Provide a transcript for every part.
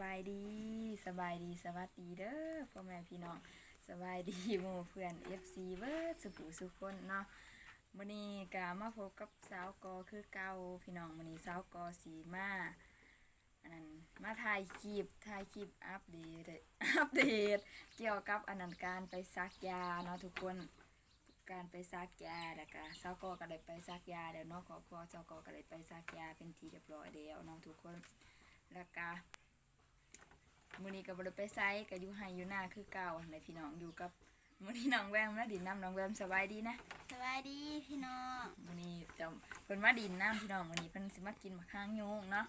บายดีสบายดีสวัสดีเด้อพ่อแม่พี่น้องสบายดีหมู่เพื่อน FC เบิร์ดสุขุสุขคนเนาะมื้อนี้ก็มาพบกับสาวกอคือเก่าพี่น้องมื้อนี้สาวกอสีมาอันนั้นมาถ่ายคลิปถ่ายคลิปอัปเดตอัปเดต เกี่ยวกับอันนั้นการไปซักยาเนาะทุกคนการไปซักยาแล้วก็สาวกอก็ได้ไปซักยาแล้วเนาะขอพอสาวกอก็ได้ไปซักยาเป็นทีเรียบร้อยแล้วเนาะทุกคนแล้วก็ มื้อนี้ก็บ่ได้ไปไสก็อยู่ไห้อยู่หน้าคือเก่าหั่นแหละพี่น้องอยู่กับมื้อนี้น้องแวมและดินน้ำน้องแวมสบายดีนะสวัสดีพี่น้องมื้อนี้จะเพิ่นมาดินน้ำพี่น้องมื้อนี้เพิ่นสิมากินมะข้างโยงเนาะ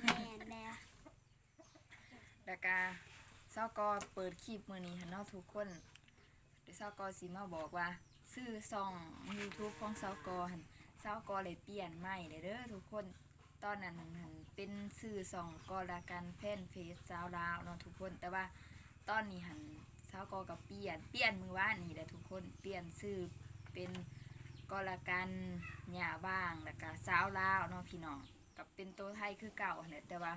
แม่นแล้วแล้วก็เซากอเปิดคลิปมื้อนี้หั่นเนาะทุกคนเดี๋ยวเซากอสิมาบอกว่าซื้อซ่อง YouTube ของเซากอหั่นเซากอเลยเปลี่ยนใหม่เลยเด้อทุกคน ตอนนั้นหันเป็นซื้อซ่องกอละกันแฟนเพจสาวลาวเนาะทุกคน แต่ว่าตอนนี้หันสาวกอกับเปลี่ยน เปลี่ยนมือว่านี่แหละทุกคนเปลี่ยนชื่อเป็นกอละกันหญ้าบ้างแล้วก็สาวลาวเนาะพี่น้องกับเป็นตัวไทยคือเก่าหั่นแหละแต่ว่า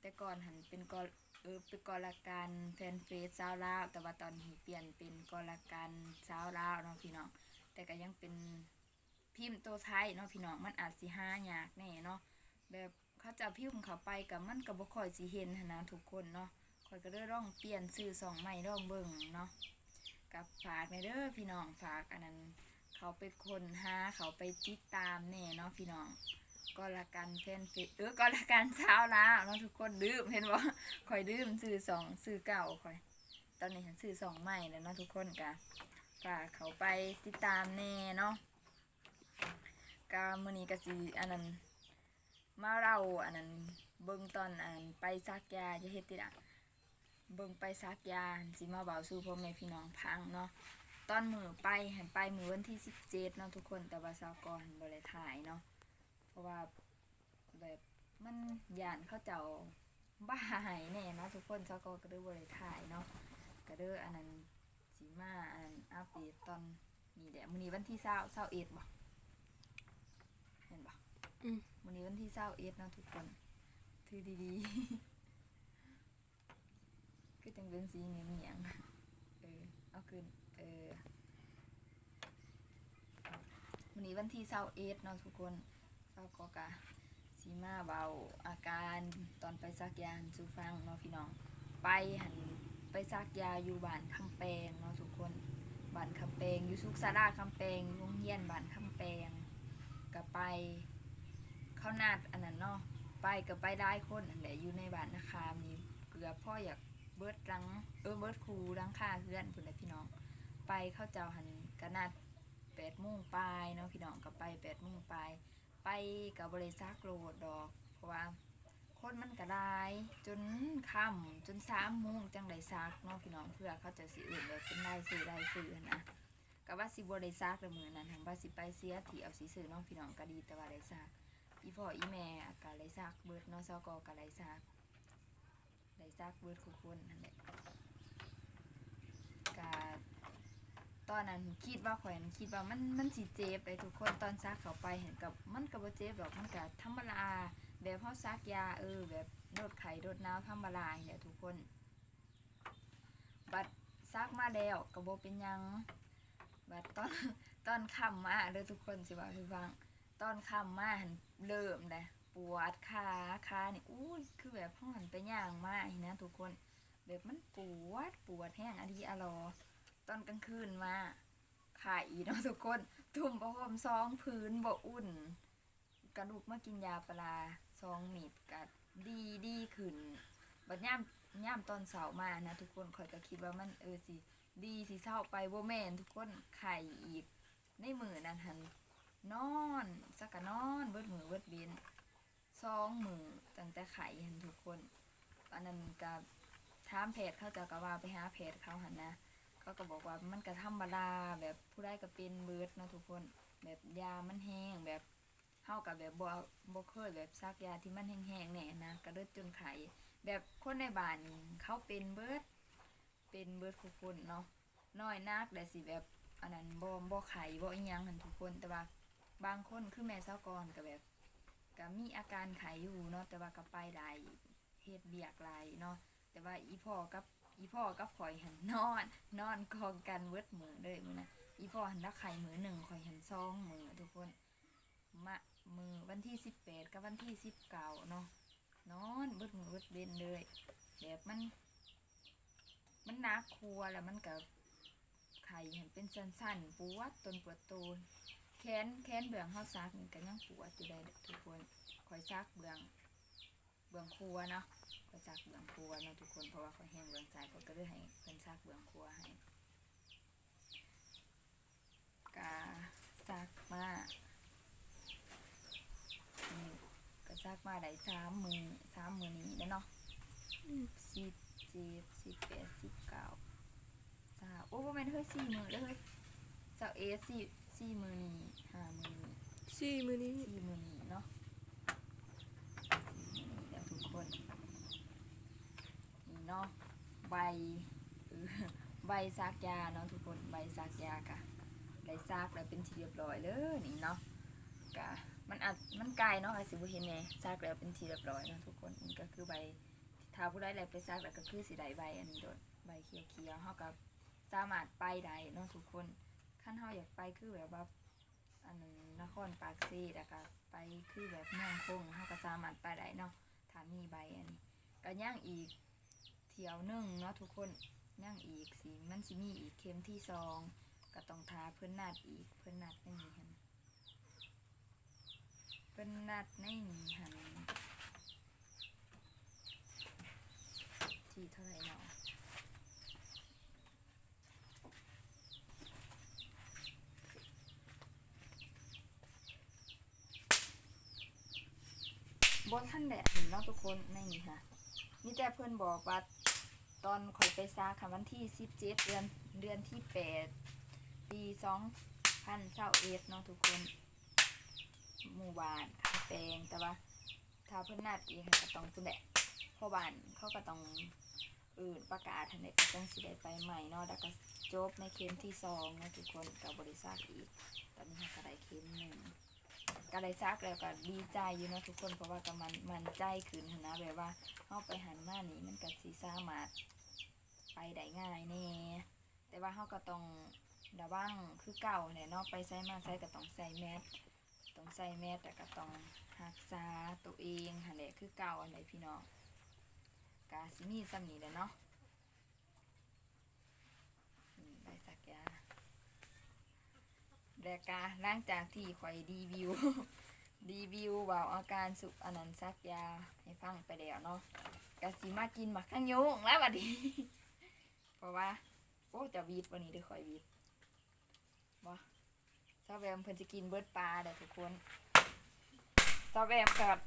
แต่ก่อนหันเป็นกอเออเป็นกอละกันแฟนเฟซสาวลาวแต่ว่าตอนนี้เปลี่ยนเป็นกอละกันสาวลาวเนาะพี่น้องแต่ก็ยังเป็นพิมพ์ตัวไทยเนาะพี่น้องมันอาจสิหายากแน่เนาะ แบบเขาจะพิมพ์เขาไปกับมันกับบ่คอยสิเห็นหนนะทุกคนเนาะข่อยก็ได้ร่องเปลี่ยนซื้อสองใหม่ร่องเบิ่งเนาะกับฝากในเด้อพี่น้องฝากอันนั้น เขาไปคนหาเขาไปติดตามแน่เนาะพี่น้องก็ละกันแฟนเฟซเออก็ละกันเช้าแล้วเนาะทุกคนดื่มเห็นบ่ข่อยดื่มซื้อสองซื้อเก่าข่อย ตอนนี้ฉันซื้อสองใหม่แล้วเนาะทุกคนกะฝากเขาไปติดตามแน่เนาะกามือนี้ก็สิอันนั้น มาเราอันนั้นเบิ่งตอนอันไปซักยาจะเฮ็ดติดอะเบิ่งไปซักยาสิมาเบาสู่พ่อแม่พี่น้องพังเนาะตอนมือไปหันไปมือวันที่สิบเจ็ดเนาะทุกคนแต่ว่าสาวกรบ่ได้ถ่ายเนาะเพราะว่าแบบมันยานเขาเจ้าบ้าหายแน่เนาะทุกคนสาวกรก็เลยบ่ได้ถ่ายเนาะก็เด้ออันนั้นสิมาอันอัปเดตตอนนี้แหละมือนี้วันที่20 21บ่เห็นบ่อืม วันนี้วันที่เศร้าเอสนะทุกคนถือดีๆ ก็จังเป็นสีเงี้ยเงียงเออเอาขึ้นเออวันนี้วันที่เศร้าเอสเนะทุกคนเศร้ากอกะสีมาเบาอาการตอนไปซักยาสูฟังเนาะพี่น้อง ไปหันไปซักยาอยู่บ้านคำแปงเนาะทุกคนบ้านคำแปงอยู่สุกสาราคำแปงโรงเรียนบ้านคำแปงก็ไป เขานัดอันนั้นเนาะไปกับไปได้คนอันแหละอยู่ในบ้านนาคามนี่เกลือพ่ออยากเบิร์ดรังเออเบิร์ดครูรังค่าเพื่อนพุ่นละพี่น้อง ไปเข้าเจ้าหันกนัดแปดโมงปลายเนาะพี่น้องก็ไปแปดโมงปลายไปกับบริษัทโลดดอก เพราะว่าคนมันก็ไดจนค่ำจนสามโมงจังได้ซักเนาะพี่น้องเพื่อเขาจะสิอื่นเลยเป็นได้ซื้อได้ซื้อนะก็ว่าสิบริษัทละมือนั้นหันว่าสิไปเสียที่เอาสิซื้อเนาะพี่น้องก็ดีแต่ว่าได้ซัก อีพ่ออีแม่กะไรซากเบิดเนาะซอกอกะไรซากไรซากเบิดคุกคนนั่นแหละกะตอนนั้นคิดว่าข่อยนั้นคิดว่ามันมันสิเจ็บไปทุกคนตอนซักเขาไปเห็นกับมันก็บ่เจ็บหรอกมันก็ธรรมดาแบบเฮาซักยาเออแบบโดดไข้โดดนาวธรรมดาเนี่ยทุกคน บัดซักมาแล้วก็บ่เป็นยังบัดตอนตอนคำมาเด้อทุกคนสิว่าให้ฟัง ตอนค่ำมาหันเริ่มเลยปวดขาขานี่อุ้ยคือแบบห้องหันไปย่างมาอีนะทุกคนแบบมันปวดปวดแห้งอะดีอรอ ตอนกลางคืนมาไข่เนาะทุกคนทุ่มประพรมซองพื้นบ่อุ่น กระดูกมากินยาปลาซองมีดกัดดีดีขึ้นบัดย่ามย่ามตอนเสาร์มานะทุกคนคอยก็คิดว่ามันเออสิดีสิเศร้าไปบ่แมนทุกคนไข่อีกในมือนั้นหัน นอนสักกะนอนเบิดมือเบิดเบนสองมือตั้งแต่ไข่เห็นทุกคนอันนั้นกับถามแพทย์เขาจะกว่าไปหาแพทย์เขาหันนะเขาก็บอกว่ามันก็ธรรมดาแบบผู้ได้ก็เป็นเบิดนะทุกคน แบบยามันแห้งแบบเฮากับแบบบ่บ่เคยแบบซักยาที่มันแห้งๆแน่นะกระเดิดจนไข่แบบคนในบ้านเขาเป็นเบิดเป็นเบิดทุกคนเนาะน้อยนักแต่สิแบบอันนั้นบ่บ่ไข่บ่อีหยังหันทุกคนแต่ว่า บางคนคือแม่เศร้ากรก็แบบก็มีอาการไข้อยู่เนาะแต่ว่าก็ไปได้เฮ็ดเบียกหลายเนาะแต่ว่าอีพ่อกับอีพ่อกับข่อยหันนอน นอนกองกันเวิดมือเลยมื้อนะอีพ่อหันรักไข่มือหนึ่งข่อยหันซองมือทุกคนมามือวันที่สิบแปดกับวันที่สิบเก้าเนาะนอนเบิดมือเบิดเบนเลยแบบมัน มันหนักครัวแล้วมันกับไข่เห็นเป็นสั้นๆปวดตนปวดตูน แขนแขนเบื้องเฮาซักนี่ก็ยังปวดอยู่ได้เด้ทุกคนคอยซักเบื้องเบื้องครัวเนาะคอยซักเบื้องครัวเนาะทุกคนเพราะว่าคอยแห้งเบื้องซ้ายเขาก็เลยให้เพิ่นซักเบื้องครัวให้กาซักมานี่ก็ซักมาได้สามมือสามมือนี้แล้วเนาะสิบเจ็ดสิบแปดสิบเก้าสาโอ้บ่แม่นเฮ้ยสี่มือแล้วเฮ้ยสาวเอสี่ สี่มือนี่ห้ามือนี่สี่มือนี้สี่มือนี่เนาะสี่มือนี่แล้วทุกคนนี่เนาะใบใบซากยาเนาะทุกคนใบซากยากะได้ซากแล้วเป็นที่เรียบร้อยเลยนี่เนาะกะมันอาจมันไกลเนาะอาสิบ่เห็นแน่ซากแล้วเป็นที่เรียบร้อยเนาะทุกคนนี่ก็คือใบถ้าผู้ใดแลไปซักแล้วก็คือสิไดใบอันนี้โดดใบเขียวเขียวๆเฮากับสามารถไปได้เนาะทุกคน ขั้นเฮาอยากไปคือแบบว่าอันนั้นนครปากซีแล้วก็ไปคือแบบเมืองคงเฮาก็สามารถไปได้เนาะถ้ามีใบอันนี้ก็ย่างอีกเที่ยวนึงเนาะทุกคนย่างอีกสิมันสิมีอีกเข็มที่สองก็ต้องทาเพิ่นนัดอีกเพิ่นนัดในนี้หั่นเพิ่นนัดในนี้หั่นที่เท่าไหร่เนาะ บนท่านแดดเห็นเนาะทุกคนในนี่ค่ะนี่แต่เพื่อนบอกว่าตอนข่อยไปซาค่ะวันที่สิบเจ็ดเดือนเดือนที่แปดปีสองพันเช้าเอ็ดเนาะทุกคนหมู่บ้านคาแปงแต่ว่าถ้าเพื่อนนัดอีกก็ต้องคุณแหละพ่อบ้านเขาก็ต้องอื่นประกาศทันเด็กจังสิได้ไปใหม่เนาะแล้วก็จบในเข็มที่สองเนาะทุกคนกับบริษัทอีก ตอนนี้ก็ได้เข็มหนึ่ง ก็ได้ซักแล้วก็ดีใจอยู่นะทุกคนเพราะว่าก็มันมันใจขึ้นนะแบบว่าเข้าไปหันหน้านี้มันก็สีสามารถไปได้ง่ายแน่แต่ว่าเขาก็ต้องระวังคือเก่าเนี่ยนาะไปใส่มาใส่ก็ต้องใส่แมสต้องใส่แมสแต่ก็ต้องรักษาตัวเองหันแหละคือเก่าอันไหนพี่น้องกาซิมีสำนีแหล้วเนาะอืมได้สักยา แดกาหลังจากที่ข่อยรีวิวรีวิวเว่าอาการสุขอนันต์ซักยาให้ฟังไปแล้วเนาะกาสิมากินหมักข้างยุงแล้วบัดนี้เพราะว่าโอ้จะวีดวันนี้เด้อข่อยวีดบ่ซาแวมเพิ่นจะกินเบิดปลาเด้อทุกคนซาแวมกับ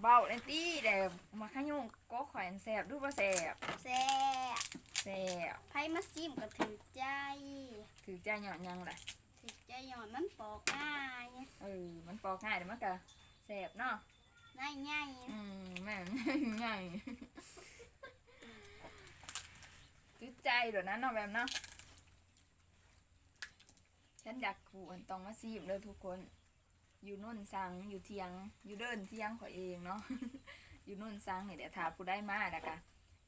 เบาในตี้แต่มาขยุ่งก็ข่อยอันแสบดูว่าแสบแซ่บแสบไผมาซิมก็ถือใจถือใจหย่อนยังแหละถือ ใจหย่อนมันปอกง่ายเออมันปอกง่ายแต่มันก็แสบเนาะง่ายง่ายอืมแม่นง่ายถือใจเดี๋ยวนั้นเนาะแบบเนาะฉันอยากขูอันตองมาซีมเลยทุกคน อยู่นุ่นสังอยู่เทียง อยู่เดินเทียงข่อยเองเนาะอยู่นุ่นสังเนี่ยเดี๋ยวถ้าผู้ได้มาแล้วกะ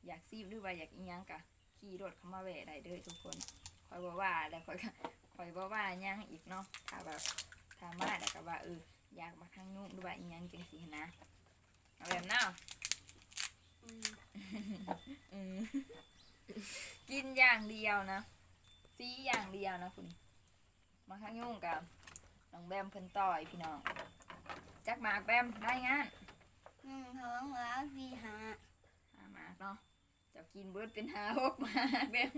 อยากซีมหรือว่าอยากอีหยังกะขี่รถเข้ามาแวะได้เด้อทุกคนคอยบอกว่าแล้วคอยก็ คอยบอกว่าหยังอีกเนาะถ้าแบบถ้ามาแล้วก็ว่าเอออยากมาข้างนุ่มหรือว่าอีหยังจังสีนะเอาแบบเนาะอืมอืมกินอย่างเดียวนะซีอย่างเดียวนะคุณ มาข้างยุ่งกับน้องแบมเพิ่นต่อยพี่น้องจักหมากแบมได้งานหนึ่งท้องแล้วสี่หาหาหมากเนาะเจะกินเบิร์ดเป็นหาหกหมากแบม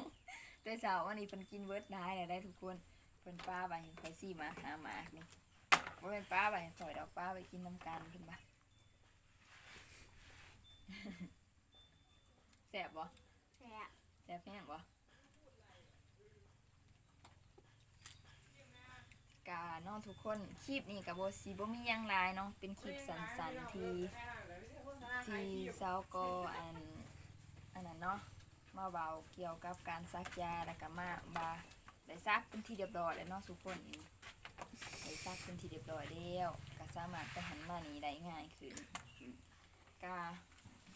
แต่สาววันนี้เพิ่นกินเบิร์ดได้แล้วได้ทุกคนเพิ่นป้าไปไปซี่หมากหาหมากนี่ว่าเป็นป้าไปถอยดอกป้าไปกินน้ำกันเพิ่นปะแสบบ่แซ่บแซ่บแห้งบ่กาเนาะทุกคนคลิปนี้กับโบสีบ่มีหยังหลายเนาะเป็นคลิปสั้นๆที่ที่ซาวก็อันอันนั้นเนาะ มาเบาเกี่ยวกับการซักยาแล้วก็มาบาได้ซักเป็นที่เรียบร้อยแล้วเนาะทุกคนได้ซักเป็นที่เรียบร้อยแล้วก็สามารถไปหันมานี่ได้ง่ายขึ้นกา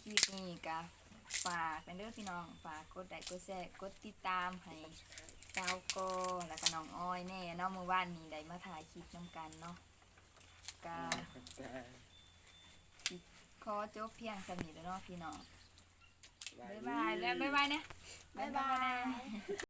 คลิปนี้ก็ฝากเป็นเด้องพี่น้องฝากกดไลค์กดแชร์กดติดตามให้สาวโกแล้วก็น้องอ้อยแน่เนาะเมื่อวานนี้ได้มาถ่ายคลิปน้ำกันเนาะก็ขอจบเพียงสนิทแล้วเนาะพี่น้อง บ๊ายบายแล้วบ๊ายบายนะ บ๊ายบาย